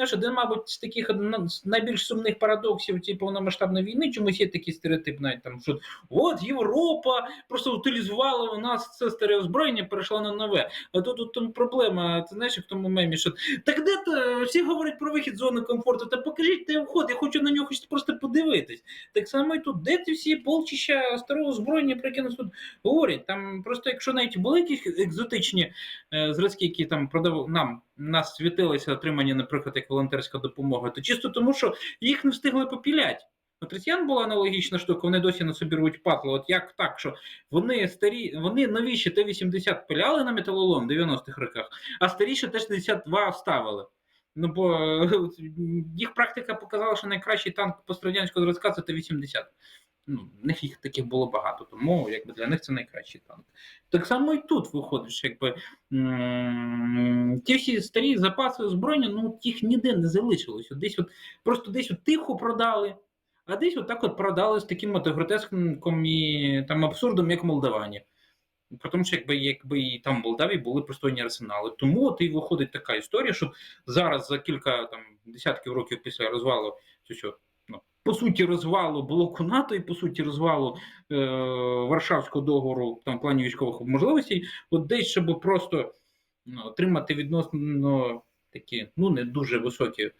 знаєш, один, мабуть, з таких ну, найбільш сумних парадоксів цієї повномасштабної війни, чомусь є такий стереотип, навіть там, що от Європа просто утилізувала у нас це старе озброєння, перейшла на нове. А тут, тут там проблема, ти знаєш, в тому мемі, що так де то всі говорять про вихід з зони комфорту, та покажіть той вход, я хочу на нього просто подивитись. Так само і тут, де ці всі полчища старого озброєння, про яке нас тут говорять. Там просто, якщо навіть були якісь екзотичні е, зразки, які там продав нам нас світилися отримані, наприклад, як волонтерська допомога, то чисто тому, що їх не встигли попілять. От росіян була аналогічна штука, вони досі на собі рвуть патло. От як так, що вони старі, вони новіші Т-80 пиляли на металолом в 90-х роках, а старіші Т-62 ставили. Ну бо е, їх практика показала, що найкращий танк пострадянського зразка це Т-80. Ну, в них їх таких було багато, тому якби для них це найкращий танк. Так само і тут виходиш, якби ті всі старі запаси озброєння, ну їх ніде не залишилось. Десь от просто десь от тихо продали, а десь от так от продали з таким от гротеском і там абсурдом, як Молдавані. Тому, що якби, якби і там в Молдавії були пристойні арсенали. Тому от і виходить така історія, що зараз за кілька там десятків років після розвалу ну, по суті, розвалу блоку НАТО і по суті розвалу е, Варшавського договору там в плані військових можливостей, от десь, щоб просто ну, отримати відносно такі ну не дуже високі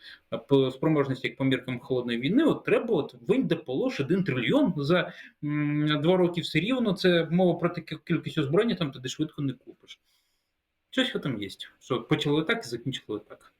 спроможності, як по міркам холодної війни, от треба от винь де полож 1 трильйон за м, два роки все рівно. Це мова про таку кількість озброєння, там ти швидко не купиш. Щось этом є. Що почали так і закінчили так.